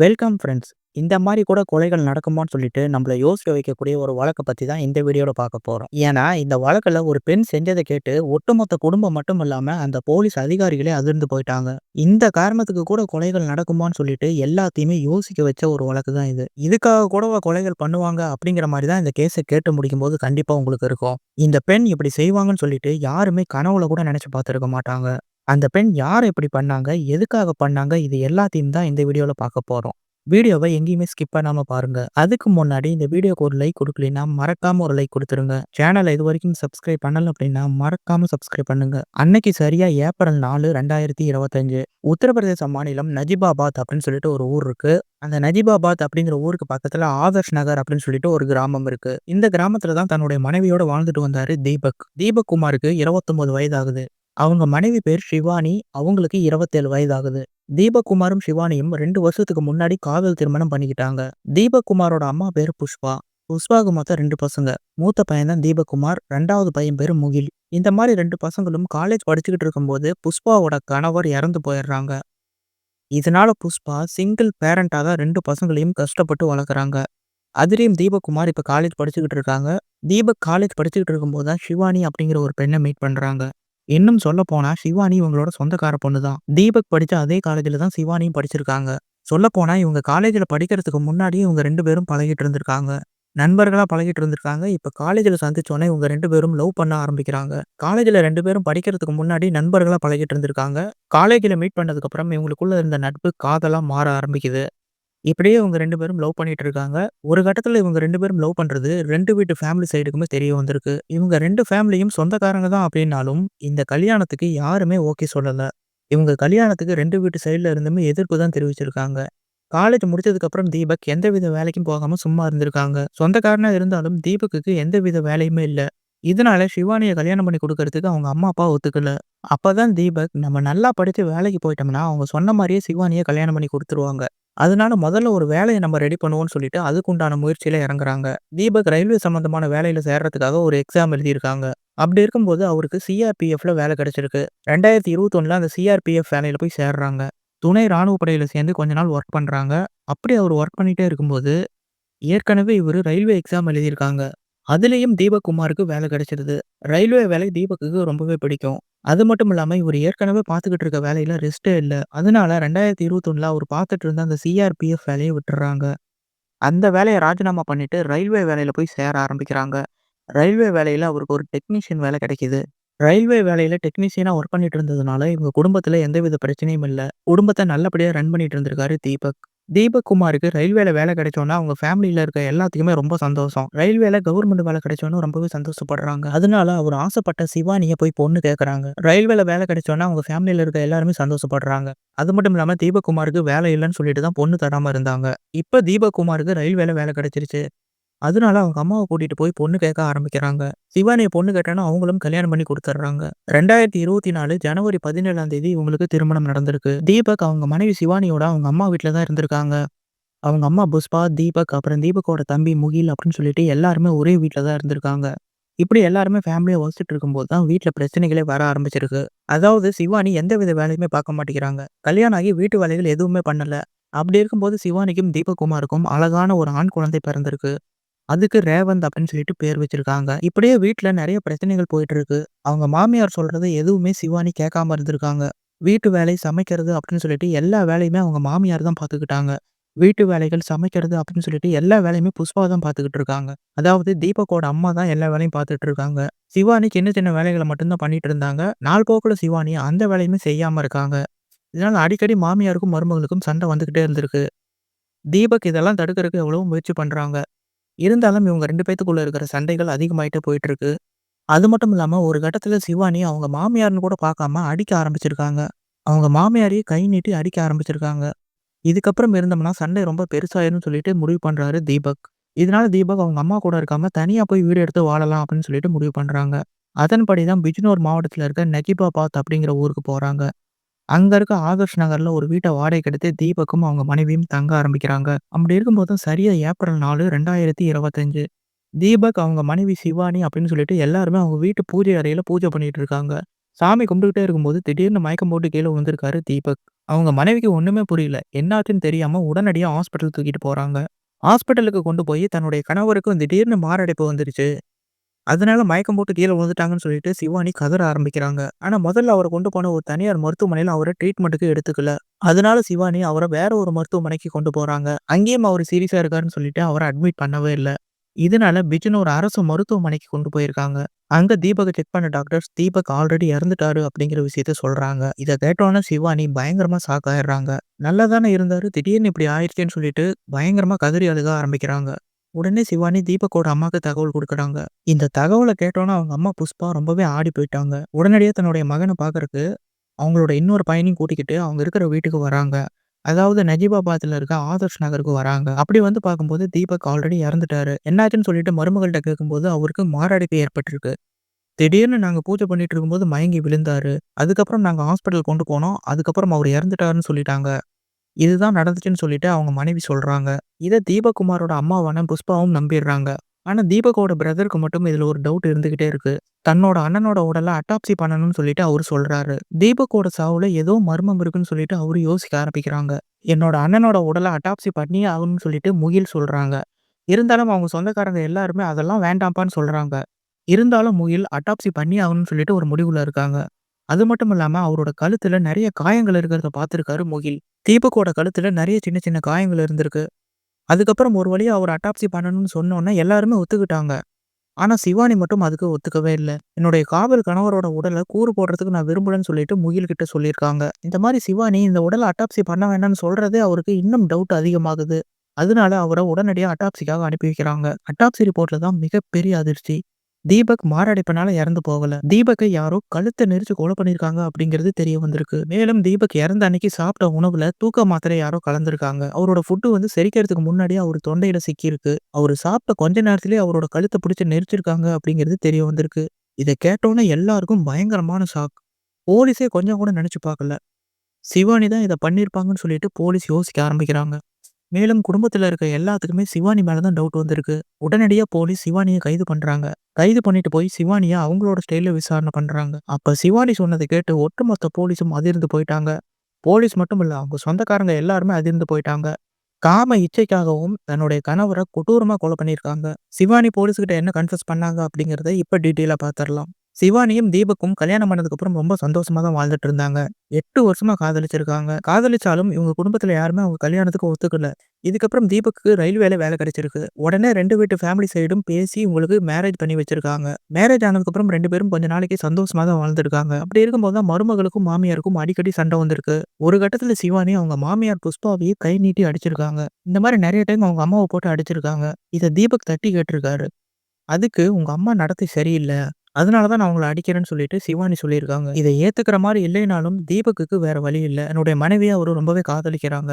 Welcome friends. இந்த மாதிரி கூட கொலைகள் நடக்குமான்னு சொல்லிட்டு நம்மளை யோசிக்க வைக்கக்கூடிய ஒரு வழக்கை பற்றி தான் இந்த வீடியோவில் பார்க்க போகிறோம் ஏன்னா, இந்த வழக்கில் ஒரு பெண் செஞ்சதை கேட்டு ஒட்டுமொத்த குடும்பம் மட்டும் இல்லாமல் அந்த போலீஸ் அதிகாரிகளே அதிர்ந்து போயிட்டாங்க. இந்த காரணத்துக்கு கூட கொலைகள் நடக்குமான்னு சொல்லிட்டு எல்லாத்தையுமே யோசிக்க வச்ச ஒரு வழக்கு தான் இது. இதுக்காக கூடவா கொலைகள் பண்ணுவாங்க அப்படிங்கிற மாதிரி தான் இந்த கேஸை கேட்டு முடிக்கும்போது கண்டிப்பாக உங்களுக்கு இருக்கும். இந்த பெண் இப்படி செய்வாங்கன்னு சொல்லிட்டு யாருமே கனவுல கூட நினச்சி பார்த்துருக்க மாட்டாங்க. அந்த பெண் யார் இப்படி பண்ணாங்க? எதுக்காக பண்ணாங்க? இது எல்லாத்தையும் தான் இந்த வீடியோவில் பார்க்க போகிறோம் வீடியோவை எங்கேயுமே ஸ்கிப் பண்ணாமல் பாருங்கள் அதுக்கு முன்னாடி இந்த வீடியோக்கு ஒரு லைக் கொடுக்கலனா மறக்காமல் ஒரு லைக் கொடுத்துருங்க சேனலை இது வரைக்கும் சப்ஸ்கிரைப் பண்ணல அப்படின்னா, மறக்காமல் சப்ஸ்கிரைப் பண்ணுங்க. அன்னைக்கு சரியாக ஏப்ரல் 4, 2025 உத்தரப்பிரதேச மாநிலம் நஜிபாபாத் அப்படின்னு சொல்லிட்டு ஒரு ஊர் இருக்கு. அந்த நஜிபாபாத் அப்படிங்கிற ஊருக்கு பக்கத்தில் ஆதர்ஷ் நகர் அப்படின்னு சொல்லிட்டு ஒரு கிராமம் இருக்கு. இந்த கிராமத்துல தான் தன்னுடைய மனைவியோட வாழ்ந்துட்டு வந்தாரு தீபக். தீபக் குமாருக்கு 29 வயது ஆகுது. அவங்க மனைவி பேர் ஷிவானி. அவங்களுக்கு 27 வயது ஆகுது. தீபக் ஷிவானியும் ரெண்டு வருஷத்துக்கு முன்னாடி காதல் திருமணம் பண்ணிக்கிட்டாங்க. தீபக்குமாரோட அம்மா பேர் புஷ்பா. புஷ்பாவுக்கு மொத்தம் ரெண்டு பசங்க. மூத்த பையன் தான் தீபக் குமார். 2வது பையன் பேர் முகில். இந்த மாதிரி ரெண்டு பசங்களும் காலேஜ் படிச்சுக்கிட்டு இருக்கும்போது புஷ்பாவோட கணவர் இறந்து போயிடுறாங்க. இதனால புஷ்பா சிங்கிள் பேரண்டாக தான் ரெண்டு பசங்களையும் கஷ்டப்பட்டு வளர்க்குறாங்க. அதிலையும் தீபக்குமார் இப்போ காலேஜ் படிச்சுக்கிட்டு இருக்காங்க. தீபக் காலேஜ் படிச்சுக்கிட்டு இருக்கும்போது தான் ஷிவானி அப்படிங்கிற ஒரு பெண்ணை மீட் பண்ணுறாங்க இன்னும் சொல்லப்போனா ஷிவானி இவங்களோட சொந்தக்கார பொண்ணு தான். தீபக் படிச்ச அதே காலேஜில் தான் சிவானியும் படிச்சிருக்காங்க. சொல்லப்போனா இவங்க காலேஜில் படிக்கிறதுக்கு முன்னாடியே இவங்க ரெண்டு பேரும் பழகிட்டு இருந்திருக்காங்க. நண்பர்களா பழகிட்டு இருந்திருக்காங்க. இப்ப காலேஜில் சந்திச்சோன்னே இவங்க ரெண்டு பேரும் லவ் பண்ண ஆரம்பிக்கிறாங்க. காலேஜில் ரெண்டு பேரும் படிக்கிறதுக்கு முன்னாடி நண்பர்களா பழகிட்டு இருந்திருக்காங்க. காலேஜில் மீட் பண்ணதுக்கு அப்புறம் இவங்களுக்குள்ள இருந்த நட்பு காதலாக மாற ஆரம்பிக்குது. இப்படியே இவங்க 2 பேரும் லவ் பண்ணிட்டு இருக்காங்க. ஒரு கட்டத்துல இவங்க 2 பேரும் லவ் பண்றது 2 வீட்டு ஃபேமிலி சைடுக்குமே தெரிய வந்திருக்கு. இவங்க 2 ஃபேமிலியும் சொந்தக்காரங்க தான் அப்படின்னாலும், இந்த கல்யாணத்துக்கு யாருமே ஓகே சொல்லல. இவங்க கல்யாணத்துக்கு 2 வீட்டு சைடுல இருந்துமே எதிர்ப்பு தான் தெரிவிச்சிருக்காங்க. காலேஜ் முடிச்சதுக்கப்புறம் தீபக் எந்தவித வேலைக்கும் போகாம சும்மா இருந்திருக்காங்க. சொந்தக்காரனா இருந்தாலும் தீபக்குக்கு எந்தவித வேலையுமே இல்ல. இதனால ஷிவானிய கல்யாணம் பண்ணி குடுக்கறதுக்கு அவங்க அம்மா, அப்பா ஒத்துக்கல. அப்பதான் தீபக் நம்ம நல்லா படிச்சு வேலைக்கு போயிட்டோம்னா, அவங்க சொன்ன மாரியே ஷிவானிய கல்யாணம் பண்ணி குடுத்துருவாங்க. அதனால முதல்ல ஒரு வேலையை நம்ம ரெடி பண்ணுவோம்னு சொல்லிட்டு அதுக்குண்டான முயற்சியில இறங்குறாங்க. தீபக் ரயில்வே சம்பந்தமான வேலையில சேர்றதுக்காக ஒரு எக்ஸாம் எழுதியிருக்காங்க. அப்படி இருக்கும்போது அவருக்கு சிஆர்பிஎஃப்ல வேலை கிடைச்சிருக்கு. 2021ல அந்த சிஆர்பிஎஃப் வேலையில போய் சேர்றாங்க. துணை ராணுவ படையில சேர்ந்து கொஞ்ச நாள் ஒர்க் பண்றாங்க. அப்படி அவர் ஒர்க் பண்ணிட்டே இருக்கும்போது, ஏற்கனவே இவரு ரயில்வே எக்ஸாம் எழுதியிருக்காங்க. அதுலேயும் தீபக் குமாருக்கு வேலை கிடைச்சிருது. ரயில்வே வேலை தீபக்குக்கு ரொம்பவே பிடிக்கும். அது மட்டும் இல்லாமல் இவர் ஏற்கனவே பார்த்துக்கிட்டு இருக்க வேலையில ரெஸ்ட்டே இல்லை அதனால ரெண்டாயிரத்தி இருபத்தொன்னில் அவர் பார்த்துட்டு இருந்த அந்த சிஆர்பிஎஃப் வேலையை விட்டுறாங்க அந்த வேலையை ராஜினாமா பண்ணிட்டு ரயில்வே வேலையில் போய் சேர ஆரம்பிக்கிறாங்க. ரயில்வே வேலையில் அவருக்கு ஒரு டெக்னீஷியன் வேலை கிடைக்கிது ரயில்வே வேலையில் டெக்னீஷியனாக ஒர்க் பண்ணிட்டு இருந்ததுனால இவங்க குடும்பத்தில் எந்தவித பிரச்சனையும் இல்லை குடும்பத்தை நல்லபடியாக ரன் பண்ணிட்டு இருந்திருக்காரு தீபக். தீபக்குமாருக்கு ரயில்வேல வேலை கிடைச்சோன்னா அவங்க ஃபேமிலியில இருக்க எல்லாத்துக்குமே ரொம்ப சந்தோஷம். ரயில்வேல கவர்மெண்ட் வேலை கிடைச்சோன ரொம்பவே சந்தோஷப்படுறாங்க. அதனால அவர் ஆசைப்பட்ட சிவானிய போய் பொண்ணு கேட்கறாங்க. ரயில்வேல வேலை கிடைச்சோன அவங்க ஃபேமிலியில இருக்க எல்லாருமே சந்தோஷப்படுறாங்க. அது மட்டும் இல்லாம தீபக்குமாருக்கு வேலை இல்லைன்னு சொல்லிட்டு தான் பொண்ணு தராம இருந்தாங்க. இப்ப தீபக்குமாருக்கு ரயில்வேல வேலை கிடைச்சிருச்சு. அதனால அவங்க அம்மாவை கூட்டிட்டு போய் பொண்ணு கேட்க ஆரம்பிக்கிறாங்க. சிவானிய பொண்ணு கேட்டேன்னா அவங்களும் கல்யாணம் பண்ணி கொடுத்துட்றாங்க ரெண்டாயிரத்து இருபத்தி நாலு ஜனவரி 17ஆம் தேதி இவங்களுக்கு திருமணம் நடந்திருக்கு. தீபக் அவங்க மனைவி சிவானியோட அவங்க அம்மா வீட்டில் தான் இருந்திருக்காங்க. அவங்க அம்மா புஷ்பா, தீபக் அப்புறம் தீபக்கோட தம்பி முகில் அப்படின்னு சொல்லிட்டு எல்லாருமே ஒரே வீட்டில் தான் இருந்திருக்காங்க. இப்படி எல்லாருமே ஃபேமிலியை வசிச்சுட்டு இருக்கும்போது தான் வீட்டில் பிரச்சனைகளே வர ஆரம்பிச்சிருக்கு. அதாவது சிவானி எந்த வித வேலையுமே பார்க்க மாட்டேங்கிறாங்க. கல்யாணம் ஆகி வீட்டு வேலைகள் எதுவுமே பண்ணலை அப்படி இருக்கும்போது சிவானிக்கும் தீபக் குமாருக்கும் அழகான ஒரு ஆண் குழந்தை பிறந்திருக்கு. அதுக்கு ரேவந்த் அப்படின்னு சொல்லிட்டு பேர் வச்சிருக்காங்க. இப்படியே வீட்டில் நிறைய பிரச்சனைகள் போயிட்டு இருக்கு. அவங்க மாமியார் சொல்றது எதுவுமே சிவானி கேட்காம இருந்திருக்காங்க. வீட்டு வேலை, சமைக்கிறது அப்படின்னு சொல்லிட்டு எல்லா வேலையுமே அவங்க மாமியார் தான் பார்த்துக்கிட்டாங்க. வீட்டு வேலைகள், சமைக்கிறது அப்படின்னு சொல்லிட்டு எல்லா வேலையுமே புஷ்பா தான் பார்த்துக்கிட்டு இருக்காங்க. அதாவது தீபக்கோட அம்மா தான் எல்லா வேலையும் பார்த்துட்டு இருக்காங்க. சிவானி சின்ன சின்ன வேலைகளை மட்டும்தான் பண்ணிட்டு இருந்தாங்க. நாள் போக்கில் சிவானி அந்த வேலையுமே செய்யாம இருக்காங்க. இதனால அடிக்கடி மாமியாருக்கும், மருமகளுக்கும் சண்டை வந்துகிட்டே இருந்திருக்கு. தீபக் இதெல்லாம் தடுக்கிறதுக்கு எவ்வளவு முயற்சி பண்றாங்க. இருந்தாலும் இவங்க ரெண்டு பேத்துக்குள்ள இருக்கிற சண்டைகள் அதிகமாயிட்டே போயிட்டு இருக்கு. அது மட்டும் இல்லாமல் ஒரு கட்டத்தில் சிவானி அவங்க மாமியார்னு கூட பார்க்காம அடிக்க ஆரம்பிச்சிருக்காங்க. அவங்க மாமியாரையே கை நீட்டி அடிக்க ஆரம்பிச்சிருக்காங்க. இதுக்கப்புறம் இருந்தோம்னா சண்டை ரொம்ப பெருசாயிரும்னு சொல்லிட்டு முடிவு பண்ணுறாரு தீபக். இதனால தீபக் அவங்க அம்மா கூட இருக்காம தனியாக போய் வீடு எடுத்து வாழலாம் அப்படின்னு சொல்லிட்டு முடிவு பண்ணுறாங்க அதன்படி தான் பிஜ்னோர் மாவட்டத்தில் இருக்க நஜிபாபாத் அப்படிங்கிற ஊருக்கு போகிறாங்க அங்க இருக்க ஆதர்ஷ் நகர்ல ஒரு வீட்டை வாடகைக்கு எடுத்து தீபக்கும் அவங்க மனைவியும் தங்க ஆரம்பிக்கிறாங்க. அப்படி இருக்கும்போது சரியா ஏப்ரல் 4, 2025 தீபக் அவங்க மனைவி சிவானி அப்படின்னு சொல்லிட்டு எல்லாருமே அவங்க வீட்டு பூஜை அறையில பூஜை பண்ணிட்டு இருக்காங்க. சாமி கும்பிட்டுக்கிட்டே இருக்கும்போது திடீர்னு மயக்கம் போட்டு கீழ விழுந்திருக்காரு தீபக். அவங்க மனைவிக்கு ஒண்ணுமே புரியல. என்னாச்சுன்னு தெரியாம உடனடியா ஹாஸ்பிட்டல் தூக்கிட்டு போறாங்க. ஹாஸ்பிட்டலுக்கு கொண்டு போய் தன்னுடைய கணவருக்கும் திடீர்னு மாரடைப்பு வந்துருச்சு. அதனால மயக்கம் போட்டு கீழே விழுந்துட்டாங்கன்னு சொல்லிட்டு சிவானி கதற ஆரம்பிக்கிறாங்க. ஆனா முதல்ல அவரை கொண்டு போன ஒரு தனியார் மருத்துவமனையில அவரை ட்ரீட்மெண்ட்டுக்கு எடுத்துக்கல. அதனால சிவானி அவரை வேற ஒரு மருத்துவமனைக்கு கொண்டு போறாங்க. அங்கேயும் அவர் சீரியஸா இருக்காருன்னு சொல்லிட்டு அவரை அட்மிட் பண்ணவே இல்லை இதனால பிஜுன் ஒரு அரசு மருத்துவமனைக்கு கொண்டு போயிருக்காங்க. அங்க தீபகை செக் பண்ண டாக்டர்ஸ் தீபக் ஆல்ரெடி இறந்துட்டாரு அப்படிங்கிற விஷயத்த சொல்றாங்க. இதை கேட்டோனே சிவானி பயங்கரமா ஷாக் ஆயிடுறாங்க. நல்லா தானே இருந்தாரு. திடீர்னு இப்படி ஆயிருச்சேன்னு சொல்லிட்டு பயங்கரமா கதறி அழுக ஆரம்பிக்கிறாங்க. உடனே சிவானி தீபக்கோட அம்மாக்கு தகவல் கொடுக்குறாங்க இந்த தகவலை கேட்டோன்னே அவங்க அம்மா புஷ்பா ரொம்பவே ஆடி போயிட்டாங்க. உடனடியாக தன்னுடைய மகனை பார்க்கறக்கு அவங்களோட இன்னொரு பையனையும் கூட்டிக்கிட்டு அவங்க இருக்கிற வீட்டுக்கு வராங்க. அதாவது நஜீபாபாத்தில் இருக்க ஆதர்ஷ் நகருக்கு வராங்க. அப்படி வந்து பார்க்கும்போது தீபக் ஆல்ரெடி இறந்துட்டாரு. என்னாச்சுன்னு சொல்லிட்டு மருமகள்கிட்ட கேட்கும்போது அவருக்கு மாரடைப்பு ஏற்பட்டிருக்கு. திடீர்னு நாங்கள் பூஜை பண்ணிட்டு இருக்கும்போது மயங்கி விழுந்தாரு. அதுக்கப்புறம் நாங்கள் ஹாஸ்பிட்டல் கொண்டு போனோம். அதுக்கப்புறம் அவர் இறந்துட்டாருன்னு சொல்லிட்டாங்க. இதுதான் நடந்துச்சுன்னு சொல்லிட்டு அவங்க மனைவி சொல்றாங்க. இதை தீபக்குமாரோட அம்மாவான புஷ்பாவும் நம்பிடுறாங்க ஆனா தீபக்கோட பிரதருக்கு மட்டும் இதுல ஒரு டவுட் இருந்துகிட்டே இருக்கு. தன்னோட அண்ணனோட உடல அட்டாப்சி பண்ணணும்னு சொல்லிட்டு அவரு சொல்றாரு. தீபக்கோட சாவுல ஏதோ மர்மம் இருக்குன்னு சொல்லிட்டு அவரு யோசிக்க ஆரம்பிக்கிறாங்க. என்னோட அண்ணனோட உடல அட்டாப்சி பண்ணியே ஆகணும்னு சொல்லிட்டு முகில் சொல்றாங்க. இருந்தாலும் அவங்க சொந்தக்காரங்க எல்லாருமே அதெல்லாம் வேண்டாம்ப்பான்னு சொல்றாங்க. இருந்தாலும் முகில் அட்டாப்சி பண்ணியே ஆகணும்னு சொல்லிட்டு ஒரு முடிவுல இருக்காங்க. அது மட்டும் இல்லாம அவரோட கழுத்துல நெறைய காயங்கள் இருக்கிறத பார்த்திருக்காரு முகில். தீபக்கோட கழுத்தில் நிறைய சின்ன சின்ன காயங்கள் இருந்திருக்கு. அதுக்கப்புறம் ஒரு வழியாக அவர் அட்டாப்சி பண்ணணும்னு சொன்னோன்னே எல்லாருமே ஒத்துக்கிட்டாங்க. ஆனால் சிவானி மட்டும் அதுக்கு ஒத்துக்கவே இல்லை என்னுடைய காவல் கணவரோட உடலை கூறு போடுறதுக்கு நான் விரும்பலன்னு சொல்லிட்டு முயல்கிட்ட சொல்லியிருக்காங்க. இந்த மாதிரி சிவானி இந்த உடலை அட்டாப்சி பண்ண வேண்டாம்னு சொல்றதே அவருக்கு இன்னும் டவுட் அதிகமாகுது. அதனால அவரை உடனடியாக அட்டாப்சிக்காக அனுப்பி வைக்கிறாங்க. அட்டாப்சி ரிப்போர்ட்ல தான் மிகப்பெரிய அதிர்ச்சி. தீபக் மாரடைப்புனால இறந்து போகல. தீபக்கை யாரோ கழுத்தை நெரிச்சு கொலை பண்ணியிருக்காங்க அப்படிங்கிறது தெரிய வந்திருக்கு. மேலும் தீபக் இறந்த அன்னைக்கு சாப்பிட்ட உணவுல தூக்க மாத்திரை யாரோ கலந்திருக்காங்க. அவரோட ஃபுட்டு வந்து செரிக்கிறதுக்கு முன்னாடியே அவர் தொண்டையில சிக்கியிருக்கு. அவர் சாப்பிட்ட கொஞ்ச நேரத்திலேயே அவரோட கழுத்தை பிடிச்சி நெரிச்சிருக்காங்க அப்படிங்கிறது தெரிய வந்திருக்கு. இதை கேட்டோனே எல்லாருக்கும் பயங்கரமான ஷாக். போலீஸே கொஞ்சம் கூட நினைச்சு பார்க்கல. சிவானி தான் இதை பண்ணியிருப்பாங்கன்னு சொல்லிட்டு போலீஸ் யோசிக்க ஆரம்பிக்கிறாங்க. மேலும் குடும்பத்துல இருக்க எல்லாத்துக்குமே சிவானி மேலே தான் டவுட் வந்திருக்கு. உடனடியா போலீஸ் சிவானியை கைது பண்றாங்க. கைது பண்ணிட்டு போய் சிவானிய அவங்களோட ஸ்டைல விசாரணை பண்றாங்க. அப்ப சிவானி சொன்னதை கேட்டு ஒட்டுமொத்த போலீஸும் அதிர்ந்து போயிட்டாங்க. போலீஸ் மட்டும் இல்ல அவங்க சொந்தக்காரங்க எல்லாருமே அதிர்ந்து போயிட்டாங்க. காம இச்சைக்காகவும் தன்னுடைய கணவரை கொடூரமா கொலை பண்ணியிருக்காங்க. சிவானி போலீஸ்கிட்ட என்ன கன்ஃபியூஸ் பண்ணாங்க அப்படிங்கிறத இப்ப டீட்டெயிலா பார்த்துரலாம். சிவானியும் தீபக்கும் கல்யாணம் பண்ணதுக்கு அப்புறம் ரொம்ப சந்தோஷமாக தான் வாழ்ந்துட்டு இருந்தாங்க. எட்டு வருஷமா காதலிச்சிருக்காங்க. காதலிச்சாலும் இவங்க குடும்பத்துல யாருமே அவங்க கல்யாணத்துக்கு ஒத்துக்கல. இதுக்கப்புறம் தீபக்கு ரயில்வேல வேலை கிடைச்சிருக்கு. உடனே ரெண்டு வீட்டு ஃபேமிலி சைடும் பேசி உங்களுக்கு மேரேஜ் பண்ணி வச்சிருக்காங்க. மேரேஜ் ஆனதுக்கப்புறம் ரெண்டு பேரும் கொஞ்ச நாளைக்கு சந்தோஷமா தான் வாழ்ந்துருக்காங்க. அப்படி இருக்கும்போது தான் மருமகளுக்கும், மாமியாருக்கும் அடிக்கடி சண்டை வந்திருக்கு. ஒரு கட்டத்துல சிவானி அவங்க மாமியார் புஷ்பாவையே கை நீட்டி அடிச்சிருக்காங்க. இந்த மாதிரி நிறைய டைம் அவங்க அம்மாவை போட்டு அடிச்சிருக்காங்க. இதை தீபக் தட்டி கேட்டிருக்காரு. அதுக்கு உங்க அம்மா நடத்தை சரியில்லை அதனால தான் நான் உங்களை அடிக்கிறேன்னு சொல்லிட்டு சிவானி சொல்லியிருக்காங்க. இதை ஏத்துக்கிற மாதிரி இல்லைனாலும் தீபக்குக்கு வேற வழி இல்லை என்னுடைய மனைவியை அவரு ரொம்பவே காதலிக்கிறாங்க.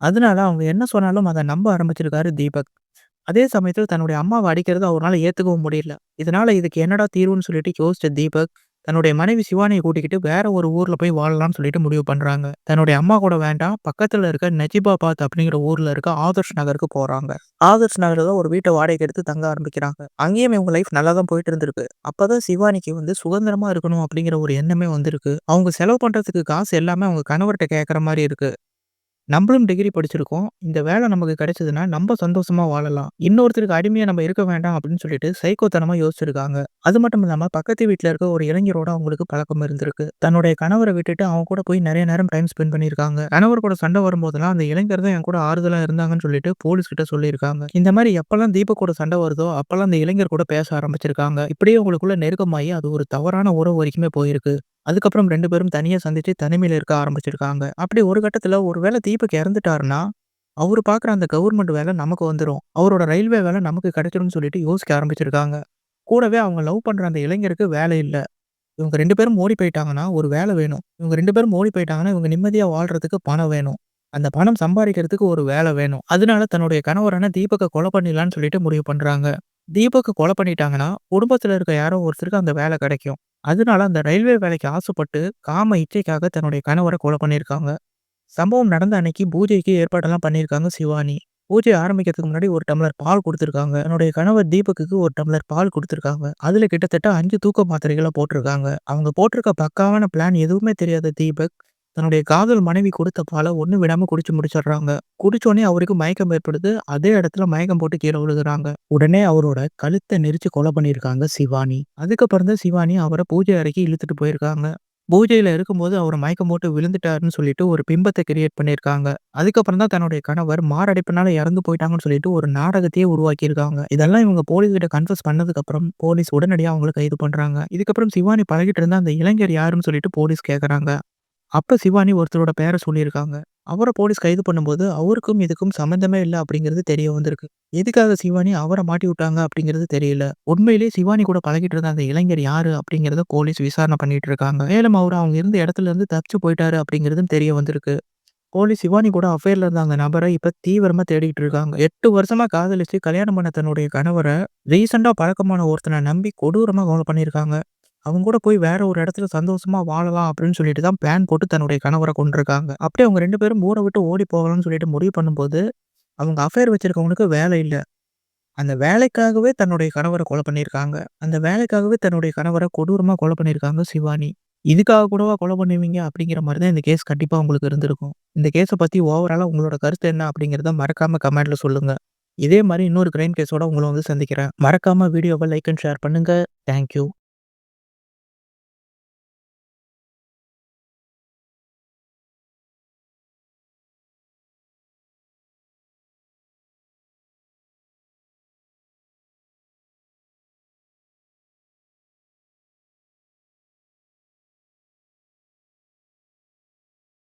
அதனால அவங்க என்ன சொன்னாலும் அதை நம்ப ஆரம்பிச்சிருக்காரு தீபக். அதே சமயத்தில் தன்னுடைய அம்மாவை அடிக்கிறத அவரால் ஏற்றுக்கவும் முடியல. இதனால இதுக்கு என்னடா தீர்வுன்னு சொல்லிட்டு யோசிச்ச தீபக், தன்னுடைய மனைவி சிவானியை கூட்டிக்கிட்டு வேற ஒரு ஊர்ல போய் வாழலாம்னு சொல்லிட்டு முடிவு பண்றாங்க. தன்னுடைய அம்மா கூட வேண்டாம், பக்கத்துல இருக்க நஜிபாபாத் அப்படிங்கிற ஊர்ல இருக்க ஆதர்ஷ் நகருக்கு போறாங்க. ஆதர்ஷ் நகர்ல ஒரு வீட்டை வாடகைக்கு எடுத்து தங்க ஆரம்பிக்கிறாங்க. அங்கேயும் இவங்க லைஃப் நல்லா தான் போயிட்டு இருந்திருக்கு. அப்பதான் சிவானிக்கு வந்து சுதந்திரமா இருக்கணும் அப்படிங்கிற ஒரு எண்ணமே வந்திருக்கு. அவங்க செலவு பண்றதுக்கு காசு எல்லாமே அவங்க கணவர்கிட்ட கேட்கற மாதிரி இருக்கு. நம்மளும் டிகிரி படிச்சிருக்கோம். இந்த வேலை நமக்கு கிடைச்சதுன்னா நம்ம சந்தோஷமா வாழலாம். இன்னொருத்தருக்கு அடிமையா நம்ம இருக்க வேண்டாம் அப்படின்னு சொல்லிட்டு சைக்கோத்தனமா யோசிச்சிருக்காங்க. அது மட்டும் இல்லாம பக்கத்து வீட்ல இருக்க ஒரு இளைஞரோட அவங்களுக்கு பழக்கம் இருந்திருக்கு. தன்னுடைய கணவர விட்டுட்டு அவங்க கூட போய் நெறைய நேரம் டைம் ஸ்பெண்ட் பண்ணியிருக்காங்க. கணவர் கூட சண்டை வரும்போதெல்லாம் அந்த இளைஞர் தான் என் கூட ஆறுதலா இருந்தாங்கன்னு சொல்லிட்டு போலீஸ் கிட்ட சொல்லியிருக்காங்க. இந்த மாரி எப்பல்லாம் தீபக் கூட சண்டை வருதோ அப்பல்லாம் அந்த இளைஞர் கூட பேச ஆரம்பிச்சிருக்காங்க. இப்படியே அவங்களுக்குள்ள நெருக்கமாயி அது ஒரு தவறான உறவு வரைக்குமே போயிருக்கு. அதுக்கப்புறம் ரெண்டு பேரும் தனியாக சந்தித்து தனிமையில் இருக்க ஆரம்பிச்சிருக்காங்க. அப்படி ஒரு கட்டத்தில் ஒரு வேளை தீபக் இறந்துட்டாருன்னா, அவர் பார்க்குற அந்த கவர்மெண்ட் வேலை நமக்கு வந்துடும் அவரோட ரயில்வே வேலை நமக்கு கிடைச்சிடும்னு சொல்லிட்டு யோசிக்க ஆரம்பிச்சிருக்காங்க. கூடவே அவங்க லவ் பண்ணுற அந்த இளைஞருக்கு வேலை இல்லை இவங்க ரெண்டு பேரும் ஓடி போயிட்டாங்கன்னா, ஒரு வேலை வேணும். இவங்க ரெண்டு பேரும் ஓடி போயிட்டாங்கன்னா, இவங்க நிம்மதியாக வாழ்றதுக்கு பணம் வேணும். அந்த பணம் சம்பாதிக்கிறதுக்கு ஒரு வேலை வேணும். அதனால தன்னுடைய கணவரான தீபக்க கொலை பண்ணிடலான்னு சொல்லிட்டு முடிவு பண்ணுறாங்க தீபக்க கொலை பண்ணிட்டாங்கன்னா, குடும்பத்தில் இருக்க யாரோ ஒருத்தருக்கு அந்த வேலை கிடைக்கும். அதனால அந்த ரயில்வே வேலைக்கு ஆசைப்பட்டு காம இச்சைக்காக தன்னுடைய கணவரை கொலை பண்ணியிருக்காங்க. சம்பவம் நடந்த அன்னைக்கு பூஜைக்கு ஏற்பாடெல்லாம் பண்ணியிருக்காங்க சிவானி. பூஜை ஆரம்பிக்கிறதுக்கு முன்னாடி ஒரு டம்ளர் பால் கொடுத்துருக்காங்க என்னுடைய கணவர் தீபக்குக்கு ஒரு டம்ளர் பால் கொடுத்துருக்காங்க அதில் கிட்டத்தட்ட அஞ்சு தூக்க மாத்திரைகளை போட்டிருக்காங்க. அவங்க போட்டிருக்க பக்காவான பிளான் எதுவுமே தெரியாத தீபக், தன்னுடைய காதல் மனைவி கொடுத்த பாலை ஒன்றும் விடாம குடிச்சு முடிச்சிடுறாங்க. குடிச்சோடனே அவருக்கு மயக்கம் ஏற்படுது. அதே இடத்துல மயக்கம் போட்டு கீழே விழுகுறாங்க. உடனே அவரோட கழுத்தை நெரிச்சு கொலை பண்ணியிருக்காங்க சிவானி. அதுக்கப்புறம் தான் சிவானி அவரை பூஜை அறைக்கு இழுத்துட்டு போயிருக்காங்க. பூஜையில இருக்கும்போது அவரை மயக்கம் போட்டு விழுந்துட்டாருன்னு சொல்லிட்டு ஒரு பிம்பத்தை கிரியேட் பண்ணியிருக்காங்க. அதுக்கப்புறம் தான் தன்னுடைய கணவர் மாரடைப்பினால இறந்து போயிட்டாங்கன்னு சொல்லிட்டு ஒரு நாடகத்தையே உருவாக்கியிருக்காங்க. இதெல்லாம் இவங்க போலீஸ் கிட்ட கன்ஃபஸ் பண்ணதுக்கப்புறம் போலீஸ் உடனடியாக அவங்களை கைது பண்றாங்க. இதுக்கப்புறம் சிவானி பழகிட்டு இருந்த அந்த இளைஞர் யாருன்னு சொல்லிட்டு போலீஸ் கேட்கறாங்க. அப்போ சிவானி ஒருத்தரோட பேரை சொல்லியிருக்காங்க. அவரை போலீஸ் கைது பண்ணும்போது அவருக்கும் இதுக்கும் சம்மந்தமே இல்லை அப்படிங்கிறது தெரிய வந்திருக்கு. எதுக்காக சிவானி அவரை மாட்டி விட்டாங்க அப்படிங்கிறது தெரியல. உண்மையிலேயே சிவானி கூட பழகிட்டு இருந்த அந்த இளைஞர் யாரு அப்படிங்கிறத போலீஸ் விசாரணை பண்ணிட்டு இருக்காங்க. மேலும் அவர் அவங்க இருந்த இடத்துல இருந்து தப்பிச்சு போயிட்டாரு அப்படிங்கிறதும் தெரிய வந்திருக்கு. போலீஸ் சிவானி கூட அஃபேர்ல இருந்த அந்த நபரை இப்ப தீவிரமா தேடிட்டு இருக்காங்க. எட்டு வருஷமா காதலிச்சு கல்யாணம் பண்ண தன்னுடைய கணவரை ரீசெண்டா பழக்கமான ஒருத்தனை நம்பி கொடூரமா கொலை பண்ணியிருக்காங்க. அவங்க கூட போய் வேற ஒரு இடத்துல சந்தோஷமா வாழலாம் அப்படின்னு சொல்லிட்டு தான் பிளான் போட்டு தன்னுடைய கணவரை கொண்டிருக்காங்க அப்படியே அவங்க ரெண்டு பேரும் ஊரை விட்டு ஓடி போகலாம்னு சொல்லிட்டு முடிவு பண்ணும்போது, அவங்க அஃபேர் வச்சிருக்கவங்களுக்கு வேலை இல்லை அந்த வேலைக்காகவே தன்னுடைய கணவரை கொலை பண்ணியிருக்காங்க. அந்த வேலைக்காகவே தன்னுடைய கணவரை கொடூரமா கொலை பண்ணியிருக்காங்க சிவானி. இதுக்காக கூடவா கொலை பண்ணுவீங்க அப்படிங்கிற மாதிரி தான் இந்த கேஸ் கண்டிப்பாக உங்களுக்கு இருந்திருக்கும். இந்த கேஸை பற்றி ஓவராலாக உங்களோட கருத்து என்ன அப்படிங்கிறத மறக்காம கமெண்ட்ல சொல்லுங்க. இதே மாதிரி இன்னொரு கிரைம் கேஸோட உங்களை வந்து சந்திக்கிறேன். மறக்காம வீடியோவை லைக் அண்ட் ஷேர் பண்ணுங்க. Thank you.